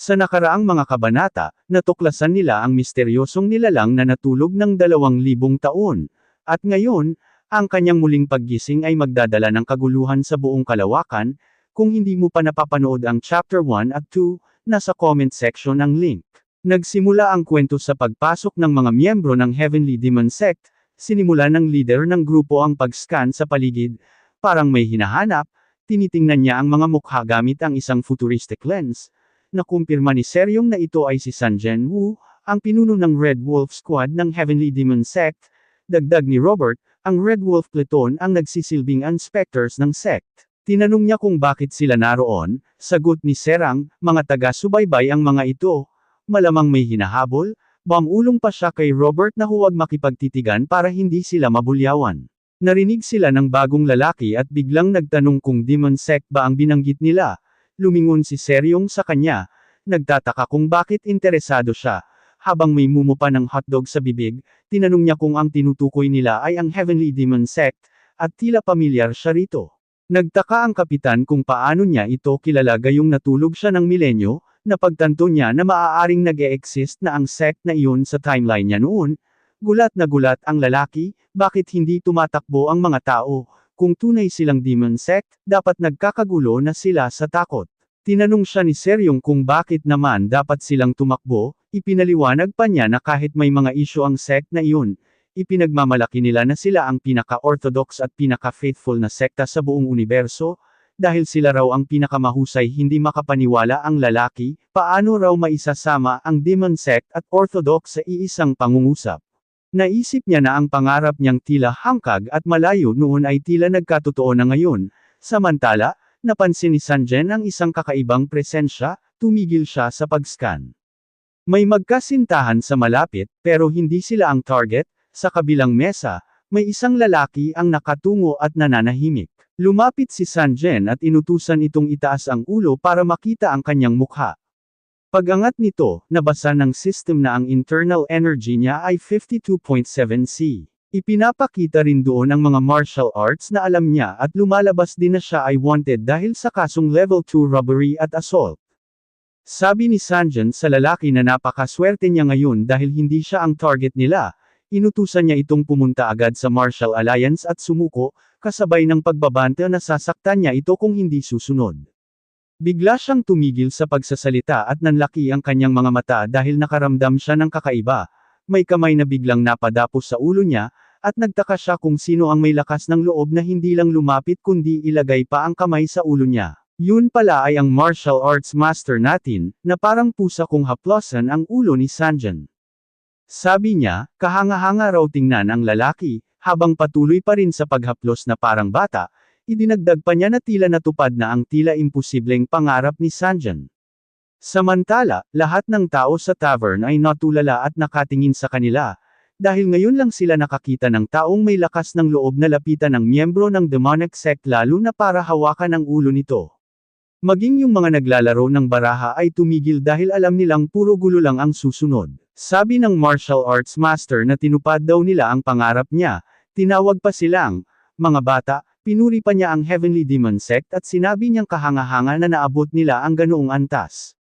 Sa nakaraang mga kabanata, natuklasan nila ang misteryosong nilalang na natulog ng dalawang libong taon. At ngayon, ang kanyang muling paggising ay magdadala ng kaguluhan sa buong kalawakan, kung hindi mo pa napapanood ang chapter 1 at 2, nasa comment section ang link. Nagsimula ang kwento sa pagpasok ng mga miyembro ng Heavenly Demon Sect, sinimula ng leader ng grupo ang pag-scan sa paligid, parang may hinahanap, tinitingnan niya ang mga mukha gamit ang isang futuristic lens, nakumpirma ni Seryong na ito ay si Sanjen Wu, ang pinuno ng Red Wolf Squad ng Heavenly Demon Sect, dagdag ni Robert, ang Red Wolf Pluton ang nagsisilbing inspectors ng sect. Tinanong niya kung bakit sila naroon, sagot ni Serang, mga taga-subaybay ang mga ito, malamang may hinahabol, Bamulong pa siya kay Robert na huwag makipagtitigan para hindi sila mabulyawan. Narinig sila ng bagong lalaki at biglang nagtanong kung demon sect ba ang binanggit nila. Lumingon si Seryong sa kanya, nagtataka kung bakit interesado siya. Habang may mumupa ng hotdog sa bibig, tinanong niya kung ang tinutukoy nila ay ang Heavenly Demon Sect, at tila pamilyar siya rito. Nagtaka ang kapitan kung paano niya ito kilala gayong natulog siya ng milenyo, napagtanto niya na maaaring nag-e-exist na ang sect na iyon sa timeline niya noon, gulat na gulat ang lalaki, bakit hindi tumatakbo ang mga tao, kung tunay silang demon sect, dapat nagkakagulo na sila sa takot. Tinanong siya ni Seryong kung bakit naman dapat silang tumakbo, ipinaliwanag pa niya na kahit may mga isyo ang sect na iyon, ipinagmamalaki nila na sila ang pinaka-orthodox at pinaka-faithful na sekta sa buong universo, dahil sila raw ang pinakamahusay hindi makapaniwala ang lalaki, paano raw maisasama ang demon sect at orthodox sa iisang pangungusap. Naisip niya na ang pangarap niyang tila hangkag at malayo noon ay tila nagkatotoo na ngayon, samantala, napansin ni Sanjen ang isang kakaibang presensya, tumigil siya sa pag-scan. May magkasintahan sa malapit, pero hindi sila ang target, sa kabilang mesa, may isang lalaki ang nakatungo at nananahimik. Lumapit si Sanjen at inutusan itong itaas ang ulo para makita ang kanyang mukha. Pagangat nito, nabasa ng system na ang internal energy niya ay 52.7C. Ipinapakita rin doon ang mga martial arts na alam niya at lumalabas din na siya ay wanted dahil sa kasong level 2 robbery at assault. Sabi ni Sanjan sa lalaki na napakaswerte niya ngayon dahil hindi siya ang target nila, inutusan niya itong pumunta agad sa Martial Alliance at sumuko, kasabay ng pagbabanta na sasaktan niya ito kung hindi susunod. Bigla siyang tumigil sa pagsasalita at nanlaki ang kanyang mga mata dahil nakaramdam siya ng kakaiba, may kamay na biglang napadapos sa ulo niya, at nagtaka siya kung sino ang may lakas ng loob na hindi lang lumapit kundi ilagay pa ang kamay sa ulo niya. Yun pala ay ang martial arts master natin, na parang pusa kung haplosan ang ulo ni Sanjan. Sabi niya, kahanga-hanga raw tingnan ang lalaki, habang patuloy pa rin sa paghaplos na parang bata, idinagdag pa niya na tila natupad na ang tila imposibleng pangarap ni Sanjan. Samantala, lahat ng tao sa tavern ay natulala at nakatingin sa kanila, dahil ngayon lang sila nakakita ng taong may lakas ng loob na lapitan ng miyembro ng demonic sect lalo na para hawakan ang ulo nito. Maging yung mga naglalaro ng baraha ay tumigil dahil alam nilang puro gulo lang ang susunod. Sabi ng martial arts master na tinupad daw nila ang pangarap niya, tinawag pa silang, mga bata, pinuri pa niya ang Heavenly Demon Sect at sinabi niyang kahanga-hanga na naabot nila ang ganoong antas.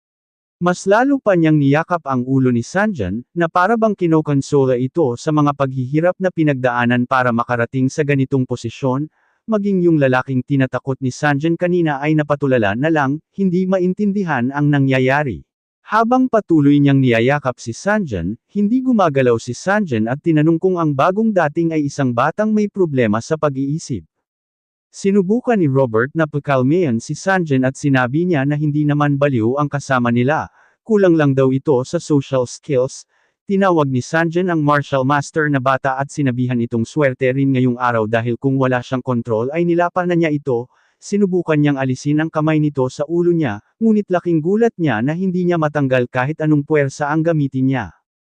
Mas lalo pa niyang niyakap ang ulo ni Sanjan, na para bang kinokonsola ito sa mga paghihirap na pinagdaanan para makarating sa ganitong posisyon, maging yung lalaking tinatakot ni Sanjan kanina ay napatulala na lang, hindi maintindihan ang nangyayari. Habang patuloy niyang niyayakap si Sanjan, hindi gumagalaw si Sanjan at tinanong kung ang bagong dating ay isang batang may problema sa pag-iisip. Sinubukan ni Robert na pakalmayan si Sanjan at sinabi niya na hindi naman baliw ang kasama nila, kulang lang daw ito sa social skills, Tinawag ni Sanjan ang martial master na bata at sinabihan itong swerte rin ngayong araw dahil kung wala siyang kontrol ay nilapan na niya ito, sinubukan niyang alisin ang kamay nito sa ulo niya, ngunit laking gulat niya na hindi niya matanggal kahit anong puwersa ang gamitin niya.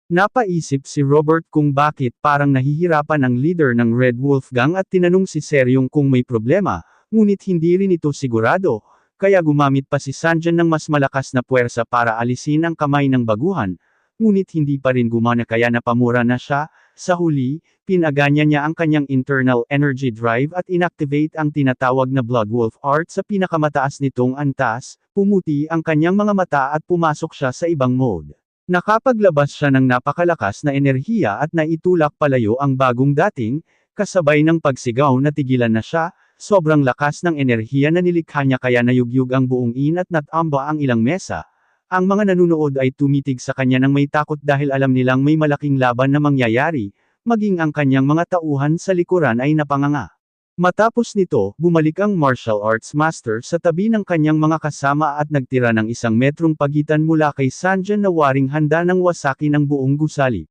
Napaisip si Robert kung bakit parang nahihirapan ang leader ng Red Wolf Gang at tinanong si Seryong kung may problema, ngunit hindi rin ito sigurado, kaya gumamit pa si Sanjan ng mas malakas na puwersa para alisin ang kamay ng baguhan, ngunit hindi pa rin gumana kaya napamura na siya, Sa huli, pinaganya niya ang kanyang internal energy drive at inactivate ang tinatawag na Blood Wolf Art sa pinakamataas nitong antas, pumuti ang kanyang mga mata at pumasok siya sa ibang mode. Nakapaglabas siya ng napakalakas na enerhiya at naitulak palayo ang bagong dating, kasabay ng pagsigaw na tigilan na siya, sobrang lakas ng enerhiya na nilikha niya kaya nayugyug ang buong in at natamba ang ilang mesa. Ang mga nanunood ay tumitig sa kanya ng may takot dahil alam nilang may malaking laban na mangyayari, maging ang kanyang mga tauhan sa likuran ay napanganga. Matapos nito, bumalik ang martial arts master sa tabi ng kanyang mga kasama at nagtira ng isang metrong pagitan mula kay Sanjan na waring handa ng wasaki ng buong gusali.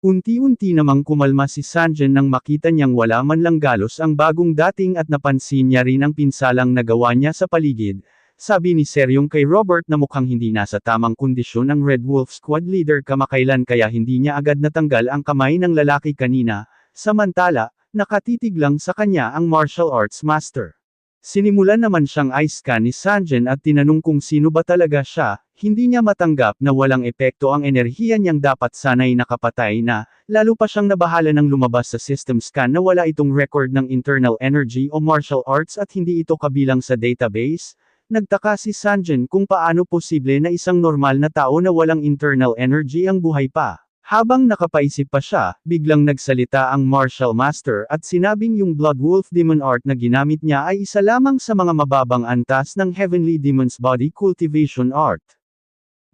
Unti-unti namang kumalma si Sanjan nang makita niyang wala man lang galos ang bagong dating at napansin niya rin ang pinsalang nagawa niya sa paligid, sabi ni Seryong kay Robert na mukhang hindi nasa tamang kondisyon ang Red Wolf Squad leader kamakailan kaya hindi niya agad natanggal ang kamay ng lalaki kanina, samantala, nakatitig lang sa kanya ang martial arts master. Sinimulan naman siyang ice scan ni Sanjen at tinanong kung sino ba talaga siya, hindi niya matanggap na walang epekto ang enerhiya niyang dapat sanay nakapatay na, lalo pa siyang nabahala ng lumabas sa system scan na wala itong record ng internal energy o martial arts at hindi ito kabilang sa database, Nagtaka si Sanjin kung paano posible na isang normal na tao na walang internal energy ang buhay pa. Habang nakapaisip pa siya, biglang nagsalita ang martial master at sinabing yung Blood Wolf Demon Art na ginamit niya ay isa lamang sa mga mababang antas ng Heavenly Demon's Body Cultivation Art.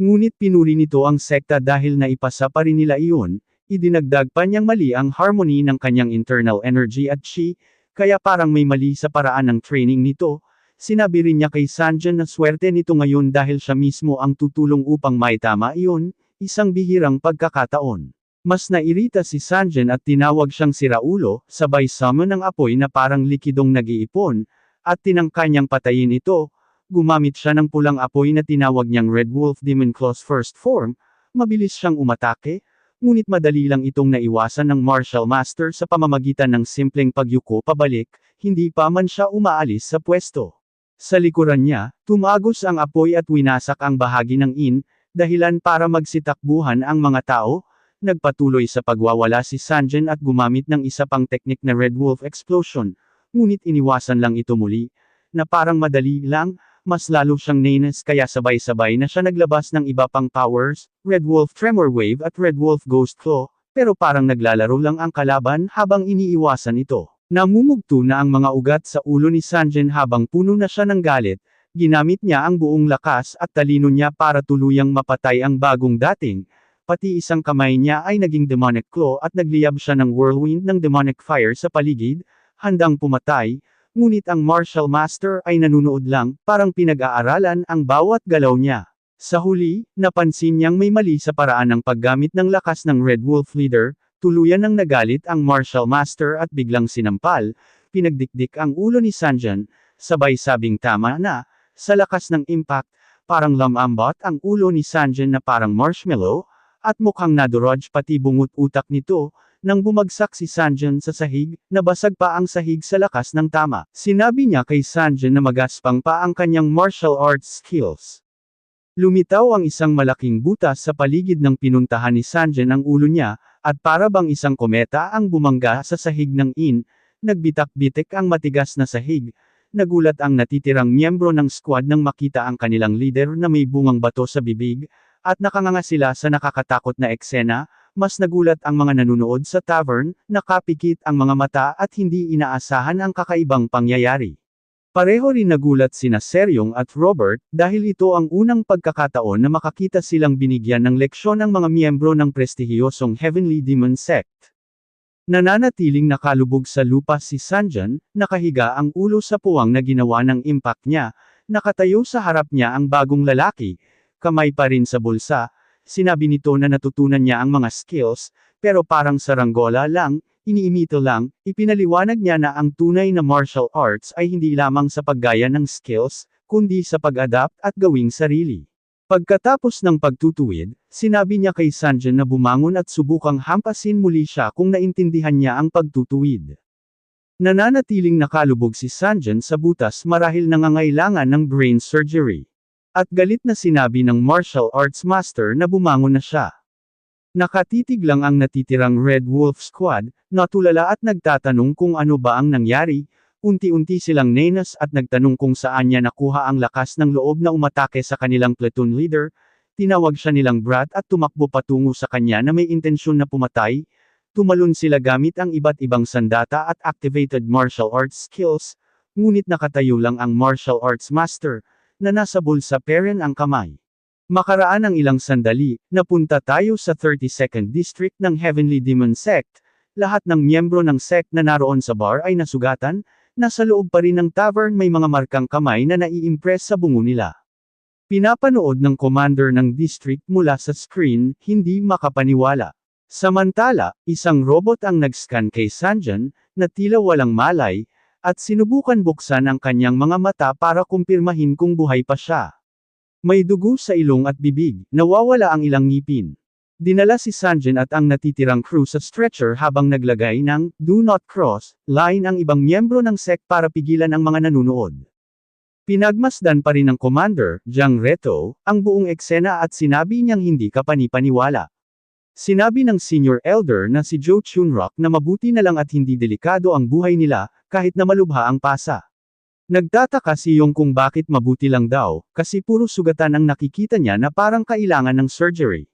Ngunit pinuri nito ang sekta dahil naipasa pa rin nila iyon, idinagdag pa niyang mali ang harmony ng kanyang internal energy at chi, kaya parang may mali sa paraan ng training nito, Sinabi rin niya kay Sanjan na swerte nito ngayon dahil siya mismo ang tutulong upang maitama iyon, isang bihirang pagkakataon. Mas nairita si Sanjan at tinawag siyang si Raulo, sabay summon ng apoy na parang likidong nag-iipon, at tinangka patayin ito, gumamit siya ng pulang apoy na tinawag niyang Red Wolf Demon Claw's first form, mabilis siyang umatake, ngunit madali lang itong naiwasan ng Martial Master sa pamamagitan ng simpleng pagyuko pabalik, hindi pa man siya umaalis sa pwesto. Sa likuran niya, tumagos ang apoy at winasak ang bahagi ng in, dahilan para magsitakbuhan ang mga tao, nagpatuloy sa pagwawala si Sanjen at gumamit ng isa pang teknik na Red Wolf Explosion, ngunit iniwasan lang ito muli, na parang madali lang, mas lalo siyang naines kaya sabay-sabay na siya naglabas ng iba pang powers, Red Wolf Tremor Wave at Red Wolf Ghost Claw, pero parang naglalaro lang ang kalaban habang iniiwasan ito. Namumugto na ang mga ugat sa ulo ni Sanjin habang puno na siya ng galit, ginamit niya ang buong lakas at talino niya para tuluyang mapatay ang bagong dating, pati isang kamay niya ay naging demonic claw at nagliyab siya ng whirlwind ng demonic fire sa paligid, handang pumatay, ngunit ang martial master ay nanunood lang, parang pinag-aaralan ang bawat galaw niya. Sa huli, napansin niyang may mali sa paraan ng paggamit ng lakas ng Red Wolf leader, Tuluyan nang nagalit ang martial master at biglang sinampal, pinagdikdik ang ulo ni Sanjan, sabay sabing tama na, sa lakas ng impact, parang lamambot ang ulo ni Sanjan na parang marshmallow, at mukhang naduroj pati bungut utak nito, nang bumagsak si Sanjan sa sahig, nabasag pa ang sahig sa lakas ng tama. Sinabi niya kay Sanjan na magaspang pa ang kanyang martial arts skills. Lumitaw ang isang malaking butas sa paligid ng pinuntahan ni Sanjan ang ulo niya, at para bang isang kometa ang bumangga sa sahig ng in, nagbitak-bitik ang matigas na sahig. Nagulat ang natitirang miyembro ng squad nang makita ang kanilang leader na may bungang bato sa bibig, at nakanganga sila sa nakakatakot na eksena, mas nagulat ang mga nanunood sa tavern, nakapikit ang mga mata at hindi inaasahan ang kakaibang pangyayari. Pareho rin nagulat sina Seryong at Robert, dahil ito ang unang pagkakataon na makakita silang binigyan ng leksyon ng mga miyembro ng prestihiyosong Heavenly Demon Sect. Nananatiling nakalubog sa lupa si Sanjan, nakahiga ang ulo sa puwang na ginawa ng impact niya, nakatayo sa harap niya ang bagong lalaki, kamay pa rin sa bulsa, sinabi nito na natutunan niya ang mga skills, pero parang saranggola lang, Iniimito lang, ipinaliwanag niya na ang tunay na martial arts ay hindi lamang sa paggaya ng skills, kundi sa pag-adapt at gawing sarili. Pagkatapos ng pagtutuwid, sinabi niya kay Sanjan na bumangon at subukang hampasin muli siya kung naintindihan niya ang pagtutuwid. Nananatiling nakalubog si Sanjan sa butas marahil nangangailangan ng brain surgery. At galit na sinabi ng martial arts master na bumangon na siya. Nakatitig lang ang natitirang Red Wolf Squad, natulala at nagtatanong kung ano ba ang nangyari, unti-unti silang nenas at nagtanong kung saan niya nakuha ang lakas ng loob na umatake sa kanilang platoon leader, tinawag siya nilang brat at tumakbo patungo sa kanya na may intensyon na pumatay, tumalon sila gamit ang iba't ibang sandata at activated martial arts skills, ngunit nakatayo lang ang martial arts master, na nasa bulsa peren ang kamay. Makaraan ang ilang sandali, napunta tayo sa 32nd District ng Heavenly Demon Sect. Lahat ng miyembro ng sect na naroon sa bar ay nasugatan, nasa loob pa rin ng tavern may mga markang kamay na nai-impress sa bungo nila. Pinapanood ng commander ng district mula sa screen, hindi makapaniwala. Samantala, isang robot ang nag-scan kay Sanjan, na tila walang malay, at sinubukan buksan ang kanyang mga mata para kumpirmahin kung buhay pa siya. May dugo sa ilong at bibig, nawawala ang ilang ngipin. Dinala si Sanjin at ang natitirang crew sa stretcher habang naglagay ng Do Not Cross line ang ibang miyembro ng sect para pigilan ang mga nanunood. Pinagmasdan pa rin ng commander, Jiang Reto, ang buong eksena at sinabi niyang hindi ka panipaniwala. Sinabi ng senior elder na si Joe Chunrock na mabuti na lang at hindi delikado ang buhay nila, kahit na malubha ang pasa. Nagtataka si Yong kung bakit mabuti lang daw, kasi puro sugatan ang nakikita niya na parang kailangan ng surgery.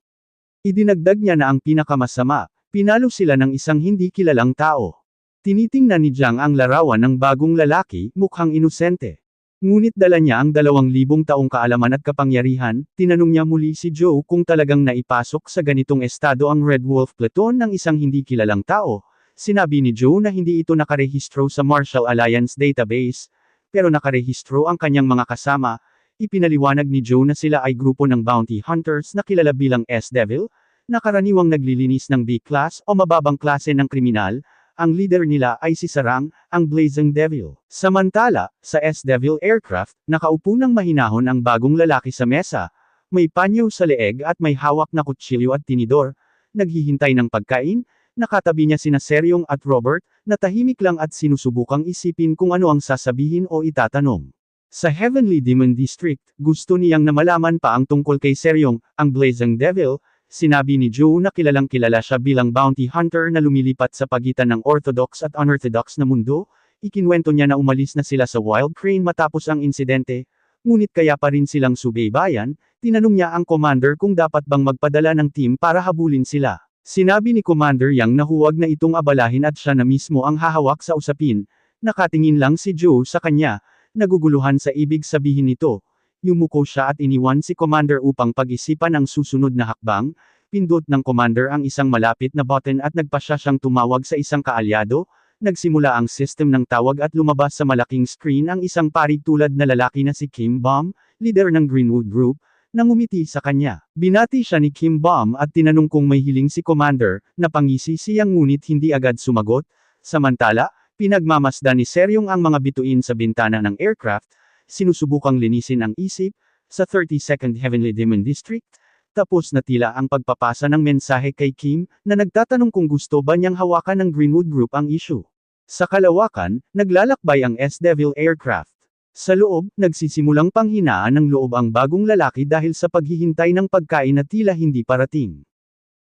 Idinagdag niya na ang pinakamasama, pinalo sila ng isang hindi kilalang tao. Tinitingnan ni Jiang ang larawan ng bagong lalaki, mukhang inosente. Ngunit dala niya ang dalawang libong taong kaalaman at kapangyarihan, tinanong niya muli si Joe kung talagang naipasok sa ganitong estado ang Red Wolf Platoon ng isang hindi kilalang tao. Sinabi ni Joe na hindi ito nakarehistro sa Marshall Alliance database, pero nakarehistro ang kanyang mga kasama, ipinaliwanag ni Joe na sila ay grupo ng bounty hunters na kilala bilang S-Devil, na karaniwang naglilinis ng B-class o mababang klase ng kriminal, ang leader nila ay si Sarang, ang Blazing Devil. Samantala, sa S-Devil aircraft, nakaupo ng mahinahon ang bagong lalaki sa mesa, may panyo sa leeg at may hawak na kutsilyo at tinidor, naghihintay ng pagkain, nakatabi niya sina Seryong at Robert, na tahimik lang at sinusubukang isipin kung ano ang sasabihin o itatanong. Sa Heavenly Demon District, gusto niyang na malaman pa ang tungkol kay Seryong, ang Blazing Devil, sinabi ni Joe na kilalang kilala siya bilang bounty hunter na lumilipat sa pagitan ng orthodox at unorthodox na mundo, ikinwento niya na umalis na sila sa Wild Crane matapos ang insidente, ngunit kaya pa rin silang subaybayan, tinanong niya ang commander kung dapat bang magpadala ng team para habulin sila. Sinabi ni Commander Yang na huwag na itong abalahin at siya na mismo ang hahawak sa usapin, nakatingin lang si Joe sa kanya, naguguluhan sa ibig sabihin nito. Yumuko siya at iniwan si Commander upang pag-isipan ang susunod na hakbang, pindot ng Commander ang isang malapit na button at nagpasya siyang tumawag sa isang kaalyado, nagsimula ang system ng tawag at lumabas sa malaking screen ang isang pari tulad na lalaki na si Kim Bomb, leader ng Greenwood Group, Nangumiti sa kanya. Binati siya ni Kim Bomb at tinanong kung may hiling si Commander, napangisi siyang ngunit hindi agad sumagot. Samantala, pinagmamasdan ni Seryong ang mga bituin sa bintana ng aircraft, sinusubukang linisin ang isip, sa 32nd Heavenly Demon District, tapos na tila ang pagpapasa ng mensahe kay Kim, na nagtatanong kung gusto ba niyang hawakan ng Greenwood Group ang issue. Sa kalawakan, naglalakbay ang S-Devil aircraft. Sa loob, nagsisimulang panghinaan ng loob ang bagong lalaki dahil sa paghihintay ng pagkain na tila hindi parating.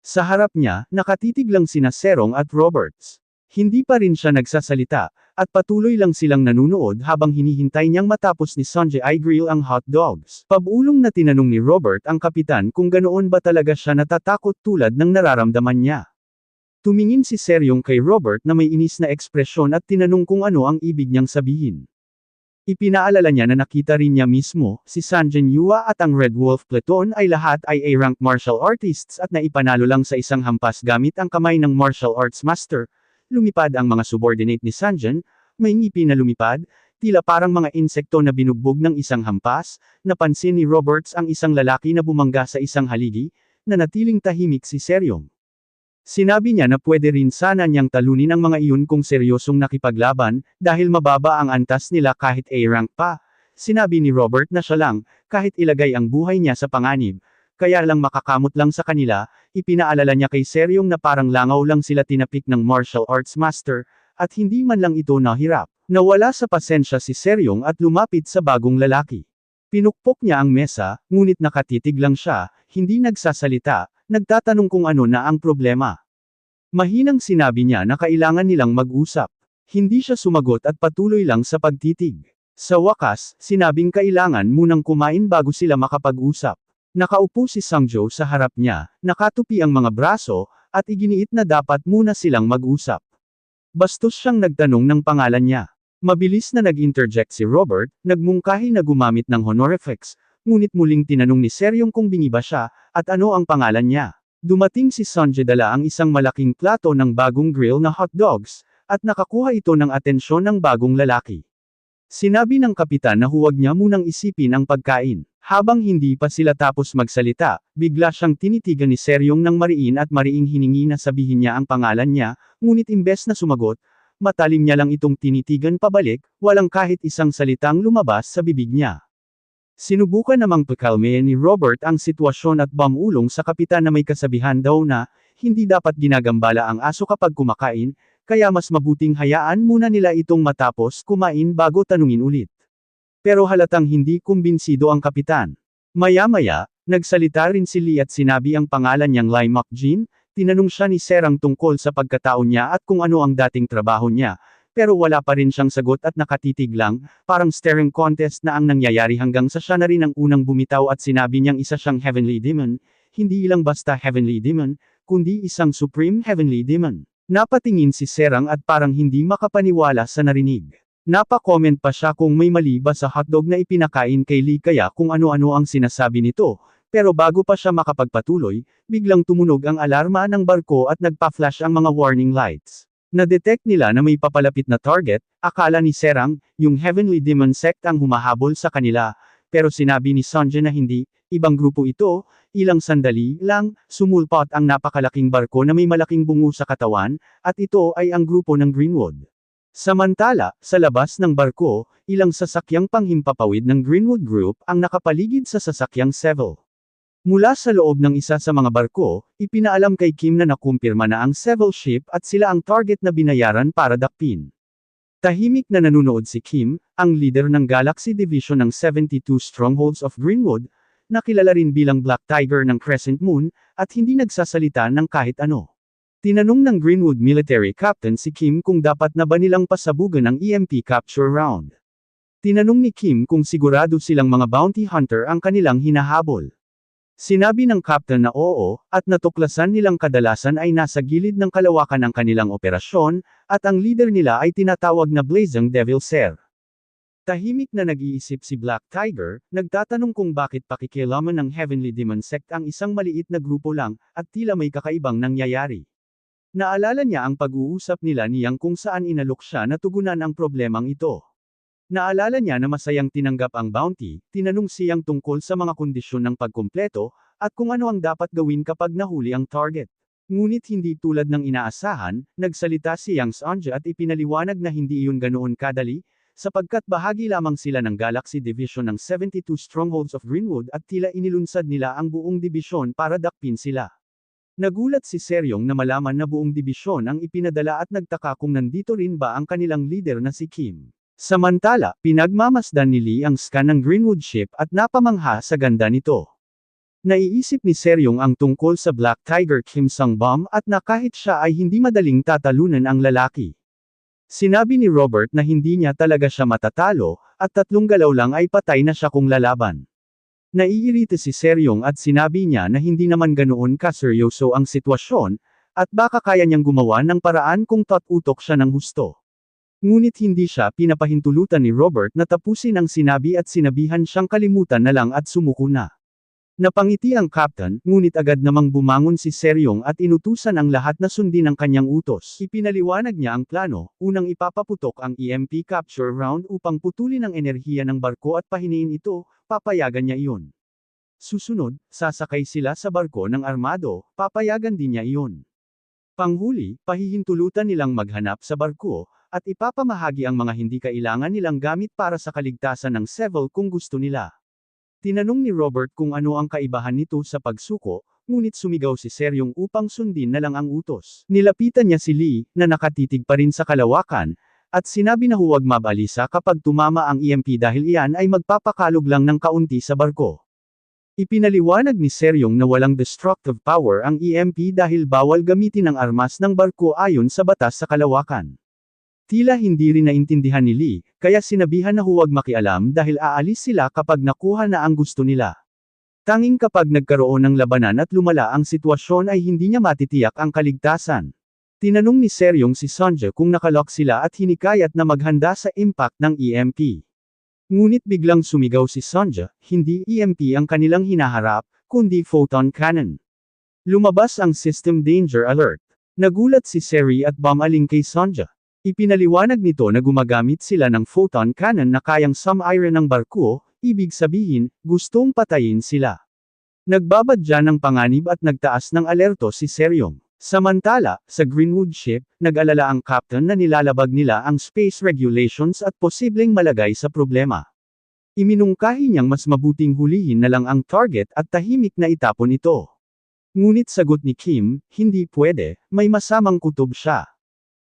Sa harap niya, nakatitig lang sina Serong at Roberts. Hindi pa rin siya nagsasalita, at patuloy lang silang nanunood habang hinihintay niyang matapos ni Sanjay I grill ang hot dogs. Pabulong na tinanong ni Robert ang kapitan kung ganoon ba talaga siya natatakot tulad ng nararamdaman niya. Tumingin si Seryong kay Robert na may inis na ekspresyon at tinanong kung ano ang ibig niyang sabihin. Ipinaalala niya na nakita rin niya mismo, si Sanjin Yua at ang Red Wolf Platoon ay lahat ay A-rank martial artists at naipanalo lang sa isang hampas gamit ang kamay ng martial arts master. Lumipad ang mga subordinate ni Sanjin, may ngipi na lumipad, tila parang mga insekto na binugbog ng isang hampas, napansin ni Roberts ang isang lalaki na bumangga sa isang haligi, na natiling tahimik si Seryong. Sinabi niya na pwede rin sana niyang talunin ang mga iyon kung seryosong nakipaglaban, dahil mababa ang antas nila kahit A-rank pa. Sinabi ni Robert na siya lang, kahit ilagay ang buhay niya sa panganib, kaya lang makakamot lang sa kanila, ipinaalala niya kay Seryong na parang langaw lang sila tinapik ng martial arts master, at hindi man lang ito nahirap. Nawala sa pasensya si Seryong at lumapit sa bagong lalaki. Pinukpok niya ang mesa, ngunit nakatitig lang siya, hindi nagsasalita, nagtatanong kung ano na ang problema. Mahinang sinabi niya na kailangan nilang mag-usap. Hindi siya sumagot at patuloy lang sa pagtitig. Sa wakas, sinabing kailangan munang kumain bago sila makapag-usap. Nakaupo si Sangjo sa harap niya, nakatupi ang mga braso, at iginiit na dapat muna silang mag-usap. Bastos siyang nagtanong ng pangalan niya. Mabilis na nag-interject si Robert, nagmungkahi na gumamit ng honorifics, ngunit muling tinanong ni Seryong kung bingi ba siya, at ano ang pangalan niya. Dumating si Sanjay dala ang isang malaking plato ng bagong grill na hot dogs, at nakakuha ito ng atensyon ng bagong lalaki. Sinabi ng kapitan na huwag niya munang isipin ang pagkain. Habang hindi pa sila tapos magsalita, bigla siyang tinitigan ni Seryong ng mariin at mariing hiningi na sabihin niya ang pangalan niya, ngunit imbes na sumagot, matalim niya lang itong tinitigan pabalik, walang kahit isang salitang lumabas sa bibig niya. Sinubukan namang pakalme ni Robert ang sitwasyon at bamulong sa kapitan na may kasabihan daw na, hindi dapat ginagambala ang aso kapag kumakain, kaya mas mabuting hayaan muna nila itong matapos kumain bago tanungin ulit. Pero halatang hindi kumbinsido ang kapitan. Maya-maya, nagsalita rin si Lee at sinabi ang pangalan niyang Lai Makjin, tinanong siya ni Serang tungkol sa pagkatao niya at kung ano ang dating trabaho niya, pero wala pa rin siyang sagot at nakatitig lang, parang staring contest na ang nangyayari hanggang sa siya na rin ang unang bumitaw at sinabi niyang isa siyang heavenly demon, hindi ilang basta heavenly demon, kundi isang supreme heavenly demon. Napatingin si Serang at parang hindi makapaniwala sa narinig. Napa-comment pa siya kung may mali ba sa hotdog na ipinakain kay Lee kaya kung ano-ano ang sinasabi nito, pero bago pa siya makapagpatuloy, biglang tumunog ang alarma ng barko at nagpa-flash ang mga warning lights. Na-detect nila na may papalapit na target, akala ni Serang, yung Heavenly Demon Sect ang humahabol sa kanila, pero sinabi ni Sanjay na hindi, ibang grupo ito, ilang sandali lang, sumulpot ang napakalaking barko na may malaking bungo sa katawan, at ito ay ang grupo ng Greenwood. Samantala, sa labas ng barko, ilang sasakyang panghimpapawid ng Greenwood Group ang nakapaligid sa sasakyang Seville. Mula sa loob ng isa sa mga barko, ipinaalam kay Kim na nakumpirma na ang Seville ship at sila ang target na binayaran para dakpin. Tahimik na nanunood si Kim, ang leader ng Galaxy Division ng 72 Strongholds of Greenwood, na kilala rin bilang Black Tiger ng Crescent Moon, at hindi nagsasalita ng kahit ano. Tinanong ng Greenwood military captain si Kim kung dapat na ba nilang pasabugan ang EMP capture round. Tinanong ni Kim kung sigurado silang mga bounty hunter ang kanilang hinahabol. Sinabi ng captain na oo, at natuklasan nilang kadalasan ay nasa gilid ng kalawakan ng kanilang operasyon, at ang leader nila ay tinatawag na Blazing Devil Sir. Tahimik na nag-iisip si Black Tiger, nagtatanong kung bakit pakikialaman ng Heavenly Demon Sect ang isang maliit na grupo lang, at tila may kakaibang nangyayari. Naalala niya ang pag-uusap nila niyang kung saan inalok siya na tugunan ang problemang ito. Naalala niya na masayang tinanggap ang bounty, tinanong siyang tungkol sa mga kondisyon ng pagkumpleto, at kung ano ang dapat gawin kapag nahuli ang target. Ngunit hindi tulad ng inaasahan, nagsalita si Yang Sanja at ipinaliwanag na hindi iyon ganoon kadali, sapagkat bahagi lamang sila ng Galaxy Division ng 72 Strongholds of Greenwood at tila inilunsad nila ang buong dibisyon para dakpin sila. Nagulat si Seryong na malaman na buong dibisyon ang ipinadala at nagtaka kung nandito rin ba ang kanilang leader na si Kim. Samantala, pinagmamasdan ni Lee ang scan ng Greenwood ship at napamangha sa ganda nito. Naiisip ni Seryong ang tungkol sa Black Tiger Kim Sung Bum at na kahit siya ay hindi madaling tatalunan ang lalaki. Sinabi ni Robert na hindi niya talaga siya matatalo, at tatlong galaw lang ay patay na siya kung lalaban. Naiirita si Seryong at sinabi niya na hindi naman ganoon kaseryoso ang sitwasyon, at baka kaya niyang gumawa ng paraan kung tatutok siya ng husto. Ngunit hindi siya pinapahintulutan ni Robert na tapusin ang sinabi at sinabihan siyang kalimutan na lang at sumuko na. Napangiti ang captain, ngunit agad namang bumangon si Seryong at inutusan ang lahat na sundin ang kanyang utos. Ipinaliwanag niya ang plano, unang ipapaputok ang EMP capture round upang putulin ang enerhiya ng barko at pahiniin ito, papayagan niya iyon. Susunod, sasakay sila sa barko ng armado, papayagan din niya iyon. Panghuli, pahihintulutan nilang maghanap sa barko, at ipapamahagi ang mga hindi kailangan nilang gamit para sa kaligtasan ng Seville kung gusto nila. Tinanong ni Robert kung ano ang kaibahan nito sa pagsuko, ngunit sumigaw si Seryong upang sundin na lang ang utos. Nilapitan niya si Lee, na nakatitig pa rin sa kalawakan, at sinabi na huwag mabalisa kapag tumama ang EMP dahil iyan ay magpapakalog lang ng kaunti sa barko. Ipinaliwanag ni Seryong na walang destructive power ang EMP dahil bawal gamitin ang armas ng barko ayon sa batas sa kalawakan. Tila hindi rin naintindihan ni Lee, kaya sinabihan na huwag makialam dahil aalis sila kapag nakuha na ang gusto nila. Tanging kapag nagkaroon ng labanan at lumala ang sitwasyon ay hindi niya matitiyak ang kaligtasan. Tinanong ni Seryong si Sonja kung nakalock sila at hinikayat na maghanda sa impact ng EMP. Ngunit biglang sumigaw si Sonja, hindi EMP ang kanilang hinaharap, kundi photon cannon. Lumabas ang System Danger Alert. Nagulat si Seri at bumaling kay Sonja. Ipinaliwanag nito na gumagamit sila ng photon cannon na kayang sum-iron ng barko, ibig sabihin, gustong patayin sila. Nagbabadya ng panganib at nagtaas ng alerto si Seryong. Samantala, sa Greenwood ship, nag-alala ang captain na nilalabag nila ang space regulations at posibleng malagay sa problema. Iminungkahi niyang mas mabuting hulihin na lang ang target at tahimik na itapon ito. Ngunit sagot ni Kim, hindi pwede, may masamang kutob siya.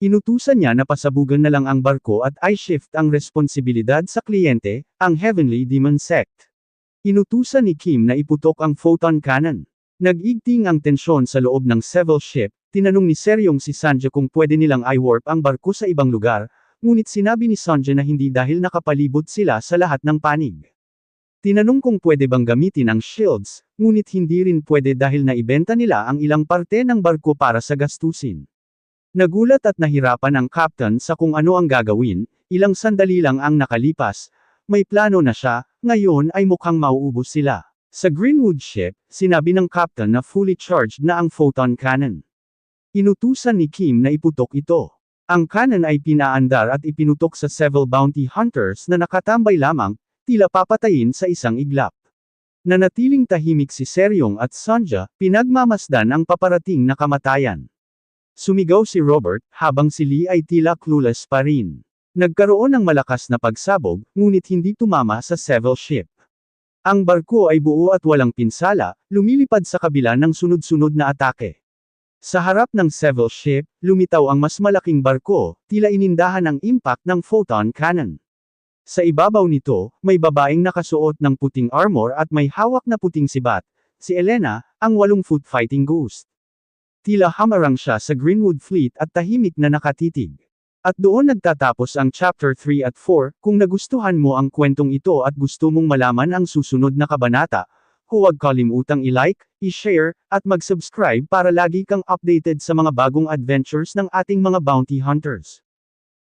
Inutusan niya na pasabugan na lang ang barko at i-shift ang responsibilidad sa kliyente, ang Heavenly Demon Sect. Inutusan ni Kim na iputok ang photon cannon. Nag-igting ang tensyon sa loob ng Seville ship, tinanong ni Seryong si Sanja kung pwede nilang i-warp ang barko sa ibang lugar, ngunit sinabi ni Sanja na hindi dahil nakapalibot sila sa lahat ng panig. Tinanong kung pwede bang gamitin ang shields, ngunit hindi rin pwede dahil naibenta nila ang ilang parte ng barko para sa gastusin. Nagulat at nahirapan ang captain sa kung ano ang gagawin, ilang sandali lang ang nakalipas, may plano na siya, ngayon ay mukhang mauubos sila. Sa Greenwood ship, sinabi ng captain na fully charged na ang photon cannon. Inutusan ni Kim na iputok ito. Ang cannon ay pinaandar at ipinutok sa several bounty hunters na nakatambay lamang, tila papatayin sa isang iglap. Nanatiling tahimik si Seryong at Sanja, pinagmamasdan ang paparating na kamatayan. Sumigaw si Robert, habang si Lee ay tila clueless pa rin. Nagkaroon ng malakas na pagsabog, ngunit hindi tumama sa Seville ship. Ang barko ay buo at walang pinsala, lumilipad sa kabila ng sunod-sunod na atake. Sa harap ng Seville ship, lumitaw ang mas malaking barko, tila inindahan ang impact ng photon cannon. Sa ibabaw nito, may babaeng nakasuot ng puting armor at may hawak na puting sibat, si Elena, ang walong-foot fighting ghost. Tila hamarang siya sa Greenwood Fleet at tahimik na nakatitig. At doon nagtatapos ang Chapter 3 at 4, kung nagustuhan mo ang kwentong ito at gusto mong malaman ang susunod na kabanata, huwag kalimutang i-like, i-share, at mag-subscribe para lagi kang updated sa mga bagong adventures ng ating mga bounty hunters.